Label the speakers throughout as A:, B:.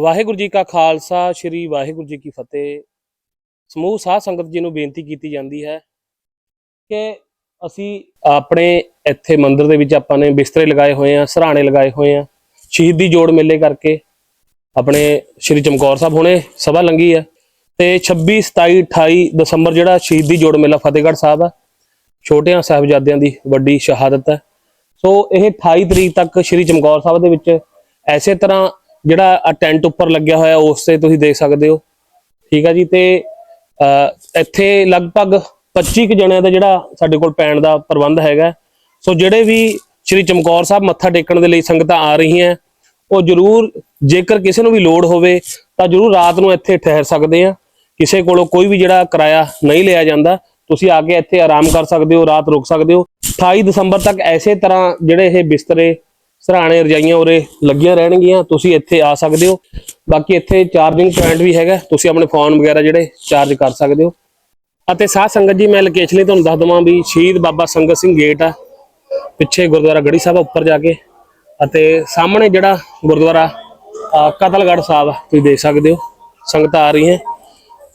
A: ਵਾਹਿਗੁਰੂ ਜੀ ਕਾ ਖਾਲਸਾ, ਸ੍ਰੀ ਵਾਹਿਗੁਰੂ ਜੀ ਕੀ ਫਤਿਹ। ਸਮੂਹ ਸਾਧ ਸੰਗਤ ਜੀ ਨੂੰ ਬੇਨਤੀ ਕੀਤੀ ਜਾਂਦੀ ਹੈ ਕਿ ਅਸੀਂ ਆਪਣੇ ਇੱਥੇ ਮੰਦਿਰ ਦੇ ਵਿੱਚ ਆਪਾਂ ਨੇ ਬਿਸਤਰੇ ਲਗਾਏ ਹੋਏ ਆ, ਸਰਾਣੇ ਲਗਾਏ ਹੋਏ ਆ, ਸ਼ਹੀਦੀ ਜੋੜ ਮੇਲੇ ਕਰਕੇ ਆਪਣੇ ਸ੍ਰੀ ਚਮਕੌਰ ਸਾਹਿਬ ਹੁਣੇ ਸਭਾ ਲੰਗੀ ਹੈ ਤੇ 26 27 28 ਦਸੰਬਰ ਜਿਹੜਾ ਸ਼ਹੀਦੀ ਜੋੜ ਮੇਲਾ ਫਤਿਹਗੜ੍ਹ ਸਾਹਿਬ ਆ, ਛੋਟਿਆਂ ਸਾਹਿਬਜ਼ਾਦਿਆਂ ਦੀ ਵੱਡੀ ਸ਼ਹਾਦਤ ਹੈ। ਸੋ ਇਹ 28 ਤਰੀਕ ਤੱਕ ਸ੍ਰੀ ਚਮਕੌਰ ਸਾਹਿਬ ਦੇ ਵਿੱਚ ਐਸੇ ਤਰ੍ਹਾਂ ਜਿਹੜਾ ਆਹ ਟੈਂਟ ਉੱਪਰ ਲੱਗਿਆ ਹੋਇਆ ਉਸ ਤੇ ਤੁਸੀਂ ਦੇਖ ਸਕਦੇ ਹੋ। ਠੀਕ ਆ ਜੀ ਤੇ ਅਹ, ਇੱਥੇ ਲਗਭਗ 25 ਕੁ ਜਣਿਆਂ ਦਾ ਜਿਹੜਾ ਸਾਡੇ ਕੋਲ ਪੈਣ ਦਾ ਪ੍ਰਬੰਧ ਹੈਗਾ। ਸੋ ਜਿਹੜੇ ਵੀ ਸ੍ਰੀ ਚਮਕੌਰ ਸਾਹਿਬ ਮੱਥਾ ਟੇਕਣ ਦੇ ਲਈ ਸੰਗਤਾਂ ਆ ਰਹੀਆਂ ਉਹ ਜਰੂਰ ਜੇਕਰ ਕਿਸੇ ਨੂੰ ਵੀ ਲੋੜ ਹੋਵੇ ਤਾਂ ਜਰੂਰ ਰਾਤ ਨੂੰ ਇੱਥੇ ਠਹਿਰ ਸਕਦੇ ਆ। ਕਿਸੇ ਕੋਲੋਂ ਕੋਈ ਵੀ ਜਿਹੜਾ ਕਿਰਾਇਆ ਨਹੀਂ ਲਿਆ ਜਾਂਦਾ ਤੁਸੀਂ ਆ ਕੇ ਇੱਥੇ ਆਰਾਮ ਕਰ ਸਕਦੇ ਹੋ ਰਾਤ ਰੁਕ ਸਕਦੇ ਹੋ। 28 ਦਸੰਬਰ ਤੱਕ ਐਸੇ ਤਰ੍ਹਾਂ ਜਿਹੜੇ ਇਹ ਬਿਸਤਰੇ ਸਰਾਣੇ ਰਜਾਈਆਂ ਉਰੇ ਲੱਗੀਆਂ ਰਹਿਣਗੀਆਂ, ਤੁਸੀਂ ਇੱਥੇ ਆ ਸਕਦੇ ਹੋ। ਬਾਕੀ ਇੱਥੇ ਚਾਰਜਿੰਗ ਪੁਆਇੰਟ ਵੀ ਹੈਗਾ, ਤੁਸੀਂ ਆਪਣੇ ਫੋਨ ਵਗੈਰਾ ਜਿਹੜੇ ਚਾਰਜ ਕਰ ਸਕਦੇ ਹੋ। ਅਤੇ ਸਾਧ ਸੰਗਤ ਜੀ, ਮੈਂ ਲੋਕੇਸ਼ਨ ਲਈ ਤੁਹਾਨੂੰ ਦੱਸ ਦਵਾਂ ਵੀ ਸ਼ਹੀਦ ਬਾਬਾ ਸੰਗਤ ਸਿੰਘ ਗੇਟ ਆ, ਪਿੱਛੇ ਗੁਰਦੁਆਰਾ ਗੜੀ ਸਾਹਿਬ ਉੱਪਰ ਜਾ ਕੇ। ਅਤੇ ਸਾਹਮਣੇ ਜਿਹੜਾ ਗੁਰਦੁਆਰਾ ਕਤਲਗੜ੍ਹ ਸਾਹਿਬ ਤੁਸੀਂ ਦੇਖ ਸਕਦੇ ਹੋ, ਸੰਗਤਾਂ ਆ ਰਹੀਆਂ।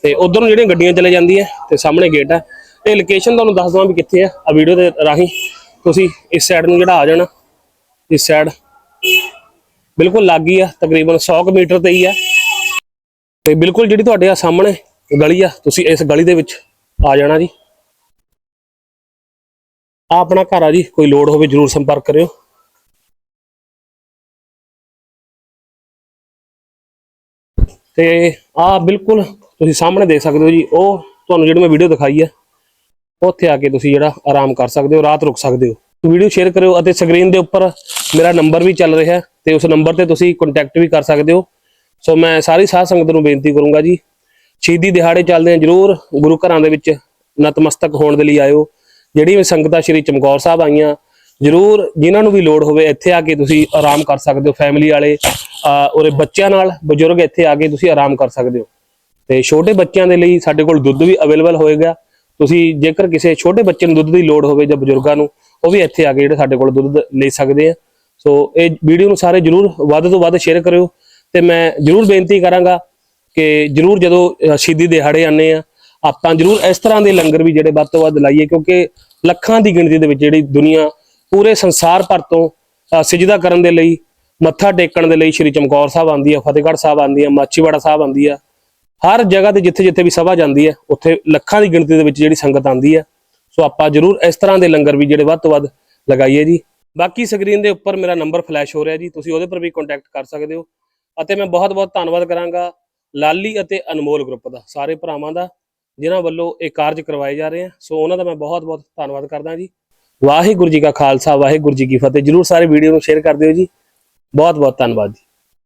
A: ਤੇ ਉਧਰ ਨੂੰ ਜਿਹੜੀਆਂ ਗੱਡੀਆਂ ਚਲੇ ਜਾਂਦੀਆਂ, ਤੇ ਸਾਹਮਣੇ ਗੇਟ ਆ। ਇਹ ਲੋਕੇਸ਼ਨ ਤੁਹਾਨੂੰ ਦੱਸ ਦਵਾਂ ਵੀ ਕਿੱਥੇ ਆ ਆ ਵੀਡੀਓ ਦੇ ਰਾਹੀਂ। ਤੁਸੀਂ ਇਸ ਸਾਈਡ ਨੂੰ ਜਿਹੜਾ ਆ ਜਾਣਾ। ਇਸ ਸਾਈਡ ਬਿਲਕੁਲ ਲੱਗੀ ਆ, ਤਕਰੀਬਨ 100 ਕੁ ਮੀਟਰ ਤੇ ਹੀ ਆ। ਤੇ ਬਿਲਕੁਲ ਜਿਹੜੀ ਤੁਹਾਡੇ ਆ ਸਾਹਮਣੇ ਗਲੀ ਆ, ਤੁਸੀਂ ਇਸ ਗਲੀ ਦੇ ਵਿੱਚ ਆ ਜਾਣਾ ਜੀ। ਆ ਆਪਣਾ ਘਰ ਆ ਜੀ, ਕੋਈ ਲੋੜ ਹੋਵੇ ਜਰੂਰ ਸੰਪਰਕ ਕਰਿਓ। ਤੇ ਆ ਬਿਲਕੁਲ ਤੁਸੀਂ ਸਾਹਮਣੇ ਦੇਖ ਸਕਦੇ ਹੋ ਜੀ, ਉਹ ਤੁਹਾਨੂੰ ਜਿਹੜੀ ਮੈਂ ਵੀਡੀਓ ਦਿਖਾਈ ਹੈ ਉੱਥੇ ਆ ਕੇ ਤੁਸੀਂ ਜਿਹੜਾ ਆਰਾਮ ਕਰ ਸਕਦੇ ਹੋ, ਰਾਤ ਰੁਕ ਸਕਦੇ ਹੋ। ਵੀਡੀਓ ਸ਼ੇਅਰ ਕਰਿਓ ਅਤੇ ਸਕਰੀਨ ਦੇ ਉੱਪਰ ਮੇਰਾ ਨੰਬਰ ਵੀ ਚੱਲ ਰਿਹਾ ਹੈ ਤੇ ਉਸ ਨੰਬਰ ਤੇ ਤੁਸੀਂ ਕੰਟੈਕਟ ਵੀ ਕਰ ਸਕਦੇ ਹੋ। ਸੋ ਮੈਂ ਸਾਰੀ ਸਾਧ ਸੰਗਤ ਨੂੰ ਬੇਨਤੀ ਕਰੂੰਗਾ ਜੀ, ਸ਼ਹੀਦੀ ਦਿਹਾੜੇ ਚੱਲਦੇ ਆ ਜਰੂਰ, ਗੁਰੂ ਘਰਾਂ ਦੇ ਵਿੱਚ ਨਤਮਸਤਕ ਹੋਣ ਦੇ ਲਈ ਆਇਓ। ਜਿਹੜੀ ਵੀ ਸੰਗਤਾਂ ਸ਼੍ਰੀ ਚਮਕੌਰ ਸਾਹਿਬ ਆਈਆਂ, ਜਰੂਰ ਜਿਨ੍ਹਾਂ ਨੂੰ ਵੀ ਲੋੜ ਹੋਵੇ ਇੱਥੇ ਆ ਕੇ ਤੁਸੀਂ ਆਰਾਮ ਕਰ ਸਕਦੇ ਹੋ ਫੈਮਿਲੀ ਵਾਲੇ ਅਹ ਬੱਚਿਆਂ ਨਾਲ, ਬਜ਼ੁਰਗ ਇੱਥੇ ਆ ਕੇ ਤੁਸੀਂ ਆਰਾਮ ਕਰ ਸਕਦੇ ਹੋ। ਤੇ ਛੋਟੇ ਬੱਚਿਆਂ ਦੇ ਲਈ ਸਾਡੇ ਕੋਲ ਦੁੱਧ ਵੀ ਅਵੇਲੇਬਲ ਹੋਏਗਾ। ਤੁਸੀਂ ਜੇਕਰ ਕਿਸੇ ਛੋਟੇ ਬੱਚੇ ਨੂੰ ਦੁੱਧ ਦੀ ਲੋੜ ਹੋਵੇ ਜਾਂ ਬਜ਼ੁਰਗਾਂ ਨੂੰ ਉਹ ਵੀ ਇੱਥੇ ਆ ਕੇ ਜਿਹੜੇ ਸਾਡੇ ਕੋਲ ਦੁੱਧ ਲੈ ਸਕਦੇ ਆ। ਸੋ ਇਹ ਵੀਡੀਓ ਨੂੰ ਸਾਰੇ ਜਰੂਰ ਵੱਧ ਤੋਂ ਵੱਧ ਸ਼ੇਅਰ ਕਰਿਓ ਤੇ ਮੈਂ ਜਰੂਰ ਬੇਨਤੀ ਕਰਾਂਗਾ ਕਿ ਜਰੂਰ ਜਦੋਂ ਸ਼ਹੀਦੀ ਦਿਹਾੜੇ ਆਨੇ ਆ ਆਪਾਂ ਜਰੂਰ ਇਸ ਤਰ੍ਹਾਂ ਦੇ ਲੰਗਰ ਵੀ ਜਿਹੜੇ ਵੱਧ ਤੋਂ ਵੱਧ ਲਾਈਏ ਕਿਉਂਕਿ ਲੱਖਾਂ ਦੀ ਗਿਣਤੀ ਦੇ ਵਿੱਚ ਜਿਹੜੀ ਦੁਨੀਆ ਪੂਰੇ ਸੰਸਾਰ ਭਰ ਤੋਂ ਅਹ, ਕਰਨ ਦੇ ਲਈ ਮੱਥਾ ਟੇਕਣ ਦੇ ਲਈ ਸ਼੍ਰੀ ਚਮਕੌਰ ਸਾਹਿਬ ਆਂਦੀ ਆ ਫਤਿਹਗੜ੍ਹ ਸਾਹਿਬ ਆਂਦੀ ਆ ਮਾਚੀਵਾੜਾ ਸਾਹਿਬ ਆਂਦੀ ਆ ਹਰ ਜਗ੍ਹਾ ਤੇ ਜਿੱਥੇ ਜਿੱਥੇ ਵੀ ਸਭਾ ਜਾਂਦੀ ਹੈ, ਉੱਥੇ ਲੱਖਾਂ ਦੀ ਗਿਣਤੀ ਦੇ ਵਿੱਚ ਜਿਹੜੀ ਸੰਗਤ ਆਂਦੀ ਹੈ। ਸੋ ਆਪਾਂ ਜਰੂਰ ਇਸ ਤਰ੍ਹਾਂ ਦੇ ਲੰਗਰ ਵੀ ਜਿਹੜੇ ਵੱਧ ਤੋਂ ਵੱਧ ਲਗਾਈਏ ਜੀ। ਬਾਕੀ ਸਕਰੀਨ ਦੇ ਉੱਪਰ ਮੇਰਾ ਨੰਬਰ ਫਲੈਸ਼ ਹੋ ਰਿਹਾ ਜੀ, ਤੁਸੀਂ ਉਹਦੇ ਪਰ ਵੀ ਕੰਟੈਕਟ ਕਰ ਸਕਦੇ ਹੋ। ਅਤੇ ਮੈਂ ਬਹੁਤ ਬਹੁਤ ਧੰਨਵਾਦ ਕਰਾਂਗਾ ਲਾਲੀ ਅਤੇ ਅਨਮੋਲ ਗਰੁੱਪ ਦਾ, ਸਾਰੇ ਭਰਾਵਾਂ ਦਾ, ਜਿਨ੍ਹਾਂ ਵੱਲੋਂ ਇਹ ਕਾਰਜ ਕਰਵਾਏ ਜਾ ਰਹੇ ਆ ਸੋ ਉਹਨਾਂ ਦਾ ਮੈਂ ਬਹੁਤ ਬਹੁਤ ਧੰਨਵਾਦ ਕਰਦਾ ਜੀ। ਵਾਹਿਗੁਰੂ ਜੀ ਕਾ ਖਾਲਸਾ, ਵਾਹਿਗੁਰੂ ਜੀ ਕੀ ਫਤਿਹ। ਜਰੂਰ ਸਾਰੇ ਵੀਡੀਓ ਨੂੰ ਸ਼ੇਅਰ ਕਰ ਦਿਓ ਜੀ। ਬਹੁਤ ਬਹੁਤ ਧੰਨਵਾਦ ਜੀ।